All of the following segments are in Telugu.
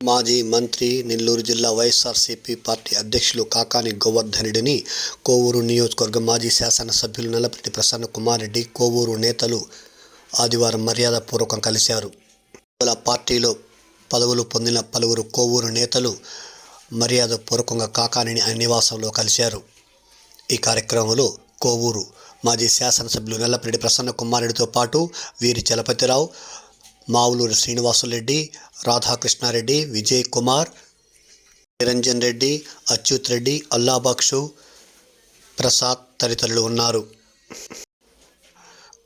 మాజీ మంత్రి నెల్లూరు జిల్లా వైఎస్ఆర్సీపీ పార్టీ అధ్యక్షులు కాకాని గోవర్ధనుడిని కోవూరు నియోజకవర్గ మాజీ శాసనసభ్యులు నల్లపరెడ్డి ప్రసన్న కుమారెడ్డి కోవూరు నేతలు ఆదివారం మర్యాదపూర్వకం కలిశారు. పార్టీలో పదవులు పొందిన పలువురు కోవూరు నేతలు మర్యాదపూర్వకంగా కాకానిని ఆయన నివాసంలో కలిశారు. ఈ కార్యక్రమంలో కోవూరు మాజీ శాసనసభ్యులు నల్లపరెడ్డి ప్రసన్న కుమార్ రెడ్డితో పాటు వీరి చలపతిరావు మావులూరు శ్రీనివాసులరెడ్డి రాధాకృష్ణారెడ్డి విజయ్ కుమార్ నిరంజన్ రెడ్డి అచ్యుత్ రెడ్డి అల్లాబాక్షు ప్రసాద్ తదితరులు ఉన్నారు.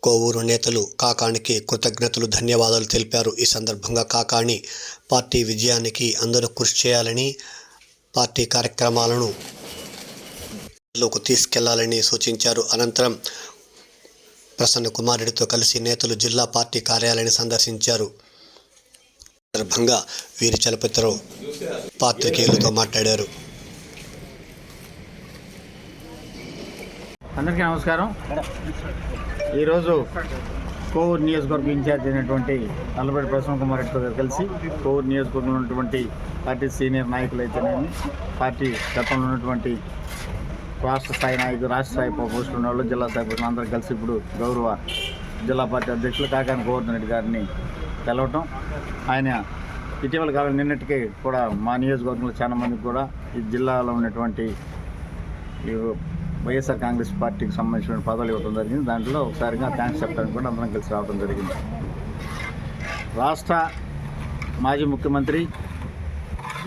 కోవూరు నేతలు కాకానికి కృతజ్ఞతలు ధన్యవాదాలు తెలిపారు. ఈ సందర్భంగా కాకాణి పార్టీ విజయానికి అందరూ కృషి చేయాలని పార్టీ కార్యక్రమాలను లోకి తీసుకెళ్ళాలని సూచించారు. అనంతరం ప్రసన్న కుమార్ కలిసి నేతలు జిల్లా పార్టీ కార్యాలయాన్ని సందర్శించారు. సందర్భంగా వీరి చలపతిరావు పాత్రికేయులతో మాట్లాడారు. అందరికీ నమస్కారం. ఈరోజు కోవూరు నియోజకవర్గం ఇన్ఛార్జ్ అయినటువంటి అల్లబడి ప్రసన్న కుమార్ రెడ్డితో గారు కలిసి కోవూరు నియోజకవర్గంలో ఉన్నటువంటి పార్టీ సీనియర్ నాయకులు అయితేనేమి పార్టీ గతంలో ఉన్నటువంటి రాష్ట్ర స్థాయి నాయకులు రాష్ట్ర స్థాయి పోస్టులు ఉన్న వాళ్ళు జిల్లా స్థాయి పోస్టులు అందరూ కలిసి ఇప్పుడు గౌరవ జిల్లా పార్టీ అధ్యక్షులు కాకాని గోవర్ధన్ రెడ్డి గారిని తెలవటం. ఆయన ఇటీవల కాలం నిన్నటికి కూడా మా నియోజకవర్గంలో చాలా మందికి కూడా ఈ జిల్లాలో ఉన్నటువంటి ఈ వైఎస్ఆర్ కాంగ్రెస్ పార్టీకి సంబంధించిన పదవులు ఇవ్వడం జరిగింది. దాంట్లో ఒకసారిగా థ్యాంక్స్ చెప్పడానికి కూడా అందరం కలిసి రావడం జరిగింది. రాష్ట్ర మాజీ ముఖ్యమంత్రి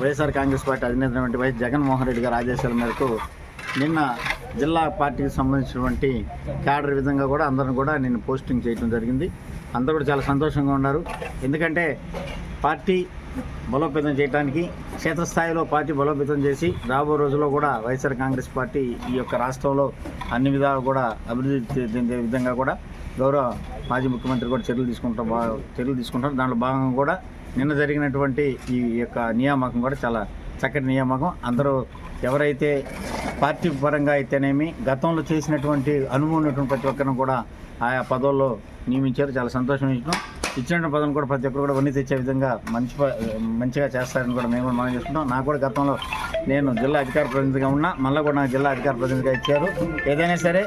వైఎస్ఆర్ కాంగ్రెస్ పార్టీ అధినేత వైఎస్ జగన్మోహన్ రెడ్డి గారి ఆదేశాల మేరకు నిన్న జిల్లా పార్టీకి సంబంధించినటువంటి క్యాడర్ విధంగా కూడా అందరిని కూడా నేను పోస్టింగ్ చేయడం జరిగింది. అందరూ కూడా చాలా సంతోషంగా ఉన్నారు. ఎందుకంటే పార్టీ బలోపేతం చేయడానికి క్షేత్రస్థాయిలో పార్టీ బలోపేతం చేసి రాబో రోజుల్లో కూడా వైఎస్ఆర్ కాంగ్రెస్ పార్టీ ఈ యొక్క రాష్ట్రంలో అన్ని విధాలు కూడా అభివృద్ధి చెందే విధంగా కూడా గౌరవ మాజీ ముఖ్యమంత్రి కూడా చర్యలు తీసుకుంటాం బా చర్యలు తీసుకుంటారు దాంట్లో భాగంగా కూడా నిన్న జరిగినటువంటి ఈ యొక్క నియామకం కూడా చాలా చక్కటి నియామకం. అందరూ ఎవరైతే పార్టీ పరంగా అయితేనేమి గతంలో చేసినటువంటి అనుభవం ఉన్నటువంటి ప్రతి ఒక్కరిని కూడా ఆయా పదవుల్లో నియమించారు. చాలా సంతోషం ఇచ్చినాం ఇచ్చిన పదం కూడా ప్రతి ఒక్కరు కూడా వన్నీ తెచ్చే విధంగా మంచి మంచిగా చేస్తారని కూడా మేము కూడా మనం చేసుకుంటాం నాకు కూడా గతంలో నేను జిల్లా అధికార ప్రతినిధిగా ఉన్నా మళ్ళీ కూడా నాకు జిల్లా అధికార ప్రతినిధిగా ఇచ్చారు. ఏదైనా సరే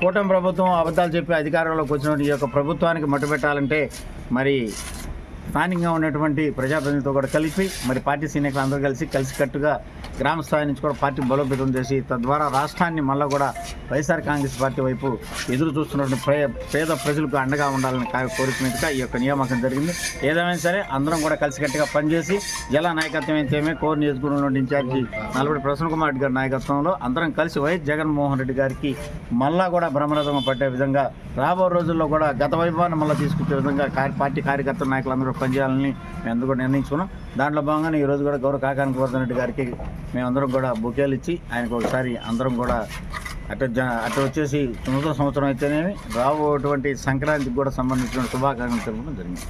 కూటమి ప్రభుత్వం అబద్ధాలు చెప్పి అధికారంలోకి వచ్చినటువంటి ఈ యొక్క ప్రభుత్వానికి మట్టుపెట్టాలంటే మరి స్థానికంగా ఉన్నటువంటి ప్రజాప్రతినిధులతో కూడా కలిపి మరి పార్టీ సీనియర్లు అందరూ కలిసి కలిసికట్టుగా గ్రామ స్థాయి నుంచి కూడా పార్టీ బలోపేతం చేసి తద్వారా రాష్ట్రాన్ని మళ్ళీ కూడా వైఎస్ఆర్ కాంగ్రెస్ పార్టీ వైపు ఎదురు చూస్తున్నటువంటి పేద ప్రజలకు అండగా ఉండాలని కా- కోరిక మీదుగా ఈ యొక్క నియామకం జరిగింది. ఏదేమైనా సరే అందరం కూడా కలిసికట్టుగా పనిచేసి జిల్లా నాయకత్వం అయితేమే కోర్ నియోజకవర్గంలో నుండి ఇన్ఛార్జి నలభై ప్రసన్న కుమార్ రెడ్డి గారి నాయకత్వంలో అందరం కలిసి వైఎస్ జగన్మోహన్ రెడ్డి గారికి మళ్ళా కూడా బ్రహ్మరథం పట్టే విధంగా రాబో రోజుల్లో కూడా గత వైభవాన్ని మళ్ళీ తీసుకొచ్చే విధంగా పార్టీ కార్యకర్తలు నాయకులందరూ పనిచేయాలని మేము అందరూ కూడా నిర్ణయించుకున్నాం. దాంట్లో భాగంగానే ఈరోజు కూడా గౌరవ కాకాని గోవర్ధన్ రెడ్డి గారికి మేమందరం కూడా బుకేలు ఇచ్చి ఆయనకు ఒకసారి అందరం కూడా అటు అటు వచ్చేసి నూతన సంవత్సరం అయితేనేమి రాబోటువంటి సంక్రాంతికి కూడా సంబంధించిన శుభాకాంక్షలు తెలపడం జరిగింది.